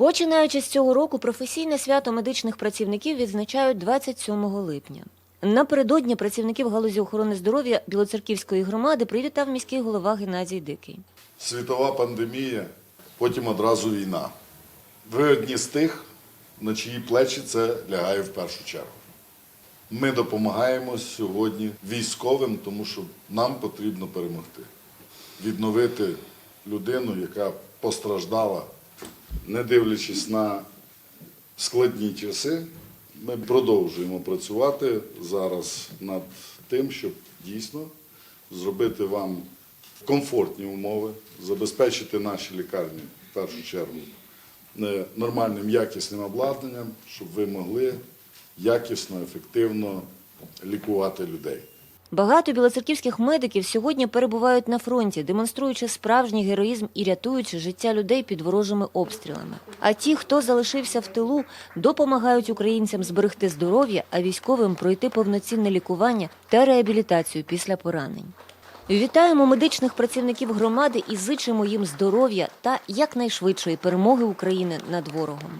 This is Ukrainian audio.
Починаючи з цього року, професійне свято медичних працівників відзначають 27 липня. Напередодні працівників галузі охорони здоров'я Білоцерківської громади привітав міський голова Геннадій Дикий. світова пандемія, потім одразу війна. Ви одні з тих, на чиї плечі це лягає в першу чергу. Ми допомагаємо сьогодні військовим, тому що нам потрібно перемогти. Відновити людину, яка постраждала, не дивлячись на складні часи. Ми продовжуємо працювати зараз над тим, щоб дійсно зробити вам комфортні умови, забезпечити наші лікарні в першу чергу е, нормальним якісним обладнанням, щоб ви могли якісно, ефективно лікувати людей. Багато білоцерківських медиків сьогодні перебувають на фронті, демонструючи справжній героїзм і рятуючи життя людей під ворожими обстрілами. А ті, хто залишився в тилу, допомагають українцям зберегти здоров'я, а військовим пройти повноцінне лікування та реабілітацію після поранень. Вітаємо медичних працівників громади і зичимо їм здоров'я та якнайшвидшої перемоги України над ворогом.